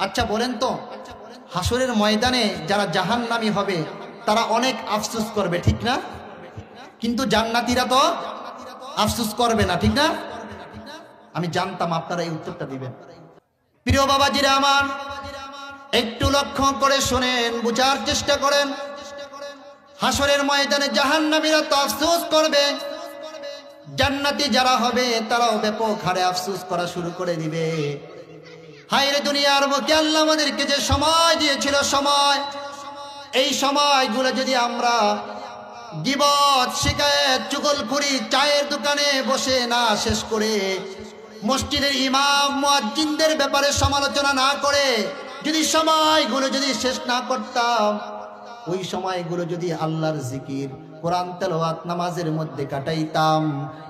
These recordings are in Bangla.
আচ্ছা বলেন তো হাসরের ময়দানে যারা জাহান্নামী হবে, তারা অনেক আফসুস করবে, ঠিক না? কিন্তু জান্নাতীরা তো আফসুস করবে না, ঠিক না? আমি জানতাম আপনারা এই উত্তরটা দিবেন। প্রিয় বাবাজিরা আমার, একটু লক্ষ্য করে শোনেন, বুঝার চেষ্টা করেন। হাসরের ময়দানে জাহান্নামীরা তো আফসুস করবে। জান্নাতি যারা হবে, তারাও ব্যাপক হারে আফসুস করা শুরু করে দিবে। হায়রে দুনিয়ার মধ্যে আল্লাহ আমাদেরকে যে সময় দিয়েছিল, সময়। এই সময়গুলো যদি আমরা গিবত, শিকায়ত, চুগলখুরি, চায়ের দোকানে বসে না শেষ করে, মসজিদের ইমাম, মুয়াজ্জিনদের ব্যাপারে সমালোচনা না করে, যদি সময়গুলো যদি শেষ না করতাম ওই সময়গুলো যদি আল্লাহর জিকির, কোরআন তেলাওয়াত নামাজের মধ্যে কাটাইতাম,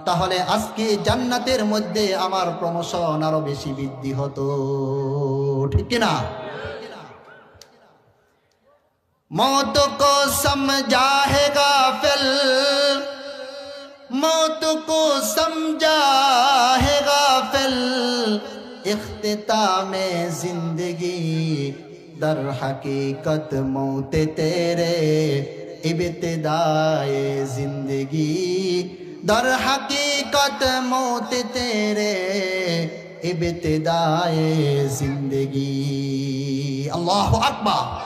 তাহলে আজকে জান্নাতের মধ্যে আমার প্রমোশন আরও বেশি বৃদ্ধি হতো। ঠিক না মত কো সমঝা হে গাফিল, মত কো সমঝা হে গাফিল, ইখতিতামে জিন্দেগি در حقیقت موت تیرے ابتدائے زندگی در حقیقت موت تیرے ابتدائے زندگی اللہ اکبر